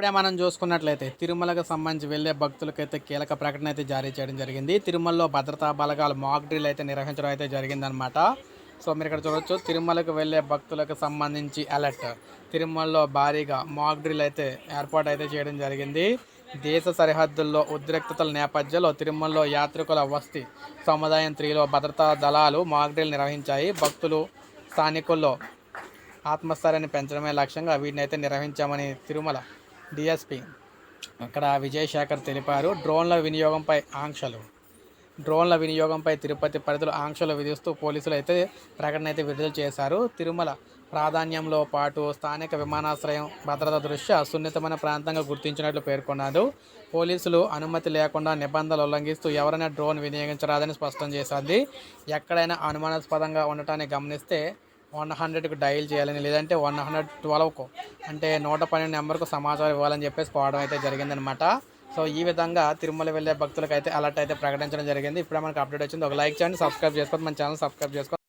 ఇప్పుడే మనం చూసుకున్నట్లయితే తిరుమలకు సంబంధించి వెళ్ళే భక్తులకైతే కీలక ప్రకటన అయితే జారీ చేయడం జరిగింది. తిరుమలలో భద్రతా బలగాలు మాక్ డ్రిల్ అయితే నిర్వహించడం అయితే జరిగిందనమాట సో మీరు ఇక్కడ చూడొచ్చు తిరుమలకు వెళ్ళే భక్తులకు సంబంధించి అలర్ట్ తిరుమలలో భారీగా మాక్ డ్రిల్ అయితే ఏర్పాటు అయితే చేయడం జరిగింది. దేశ సరిహద్దుల్లో ఉద్రిక్తతల నేపథ్యంలో తిరుమలలో యాత్రికుల వస్తి సముదాయం త్రీలో భద్రతా దళాలు మాక్ డ్రిల్ నిర్వహించాయి. భక్తులు స్థానికుల్లో ఆత్మస్థైర్యాన్ని పెంచడమే లక్ష్యంగా వీటిని అయితే నిర్వహించామని తిరుమల డిఎస్పి. అక్కడ విజయశేఖర్ తెలిపారు డ్రోన్ల వినియోగంపై ఆంక్షలు. డ్రోన్ల వినియోగంపై తిరుపతి పరిధిలో ఆంక్షలు విధిస్తూ పోలీసులు అయితే ప్రకటన అయితే విడుదల చేశారు. తిరుమల ప్రాధాన్యంలో పాటు స్థానిక విమానాశ్రయం భద్రత దృష్ట్యా సున్నితమైన ప్రాంతంగా గుర్తించినట్లు పేర్కొన్నారు. పోలీసులు అనుమతి లేకుండా నిబంధనలు ఉల్లంఘిస్తూ ఎవరైనా డ్రోన్ వినియోగించరాదని స్పష్టం చేసింది ఎక్కడైనా అనుమానాస్పదంగా ఉండటాన్ని గమనిస్తే వన్ హండ్రెడ్కి డయల్ చేయాలని లేదంటే వన్ హండ్రెడ్ ట్వెల్వ్కు అంటే నూట పన్నెండు నెంబర్కు సమాచారం ఇవ్వాలని చెప్పేసి పోవడం అయితే జరిగిందనమాట సో ఈ విధంగా తిరుమల వెళ్ళే భక్తులకు అయితే అలర్ట్ అయితే ప్రకటించడం జరిగింది. ఇప్పుడు మనకు అప్డేట్ వచ్చింది. ఒక లైక్ చేయండి సబ్స్క్రైబ్ చేసుకోండి. మన ఛానల్ సబ్స్క్రైబ్ చేసుకోండి